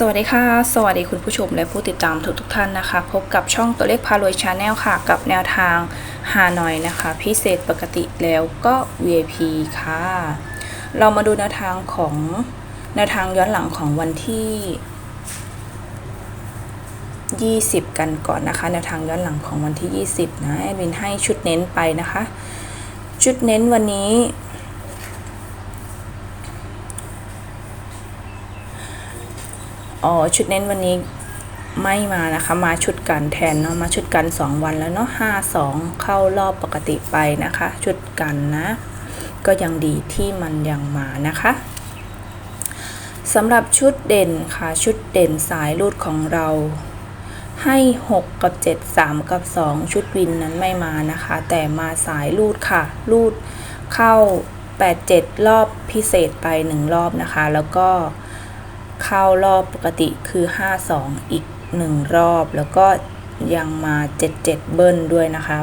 สวัสดีค่ะ สวัสดีคุณผู้ชมและผู้ติดตามทุกทุกท่านนะคะ พบกับช่องตัวเลขพารวยชาแนลค่ะ กับแนวทางฮานอยนะคะ พิเศษปกติแล้วก็ VIP ค่ะ เรามาดูแนวทางของแนวทางย้อนหลังของวันที่ 20 กันก่อนนะคะ แนวทางย้อนหลังของวันที่ 20 นะแอดมินให้ชุดเน้นไปนะคะ ชุดเน้นวันนี้ อ๋อชุดเน้นวันนี้ไม่มานะคะ มาชุดกันแทนเนาะมาชุดกัน 2 วันแล้วเนาะห้าสองเข้ารอบปกติไปนะคะ ชุดกันนะ ก็ยังดีที่มันยังมานะคะสำหรับชุดเด่นค่ะ ชุดเด่นสายรูดของเราให้ 6 กับ 7 3 กับ 2 ชุดวินนั้นไม่มานะคะ แต่มาสายรูดค่ะ รูดเข้า 8 7 รอบพิเศษไป 1 รอบนะคะ แล้วก็ เข้ารอบปกติคือ 52 อีก 1 รอบ แล้วก็ยังมา 77 เบิ้ลด้วยนะคะ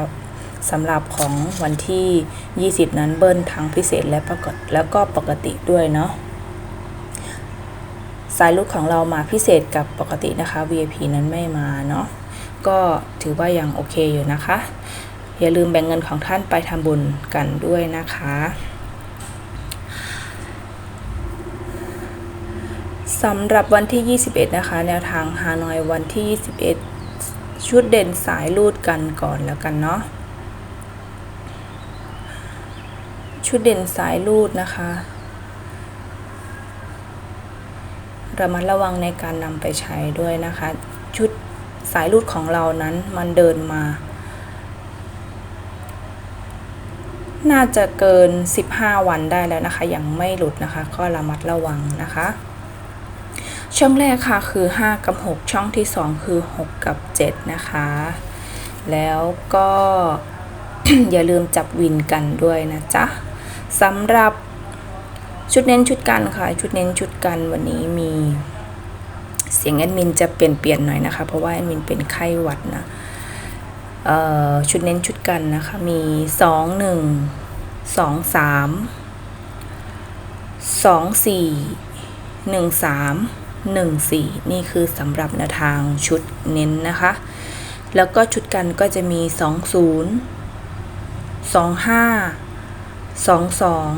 สำหรับของวันที่ 20 นั้นเบิ้ลทั้งพิเศษและปกติแล้วก็ปกติด้วยเนาะสายลูกของเรามาพิเศษกับปกตินะคะ VIP นั้นไม่มาเนาะก็ถือว่ายังโอเคอยู่นะคะ อย่าลืมแบ่งเงินของท่านไปทำบุญกันด้วยนะคะ สำหรับวันที่ 21 นะคะ แนวทางฮานอยวันที่ 21 ชุดเด่นสายรูดกันก่อนแล้วกันเนาะชุดเด่นสายรูดนะคะระมัดระวังในการนำไปใช้ด้วยนะคะ ชุดสายรูดของเรานั้นมันเดินมา น่าจะเกิน 15 วันได้แล้วนะคะ ยังไม่หลุดนะคะ ก็ระมัดระวังนะคะ ช่องแรกค่ะคือ 5 กับ 6 ช่องที่ 2 คือ 6 กับ 7 นะคะ แล้วก็อย่าลืมจับวินกันด้วยนะจ๊ะสำหรับชุดเน้นชุดกันค่ะ ชุดเน้นชุดกันวันนี้มีเสียงแอดมินจะเปลี่ยนเปลี่ยนหน่อยนะคะ เพราะว่าแอดมินเป็นไข้หวัดนะชุดเน้นชุดกันนะคะ มี 2 1 2 3 2 4หนึ่ งสามหนึ่งสี่นี่คือสำหรับแนวทางชุดเน้นนะคะ แล้วก็ชุดกันก็จะมีสองศูนย์สองห้าสองสอง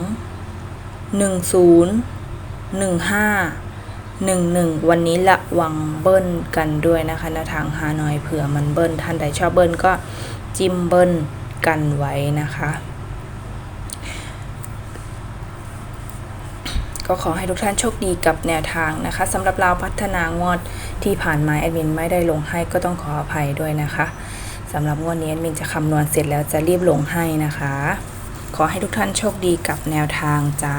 หนึ่งศูนย์หนึ่งห้าหนึ่งหนึ่งวันนี้ระวังเบิ้ลกันด้วยนะคะแนวทางฮานอยเผื่อมันเบิ้ลท่านใดชอบเบิ้ลก็จิ้มเบิ้ลกันไว้นะคะ ก็ขอให้ทุกท่านโชคดีกับแนวทางนะคะสำหรับเราพัฒนางวดที่ผ่านมาแอดมินไม่ได้ลงให้ก็ต้องขออภัยด้วยนะคะสำหรับงวดนี้แอดมินจะคำนวณเสร็จแล้วจะรีบลงให้นะคะ ขอให้ทุกท่านโชคดีกับแนวทางจ้า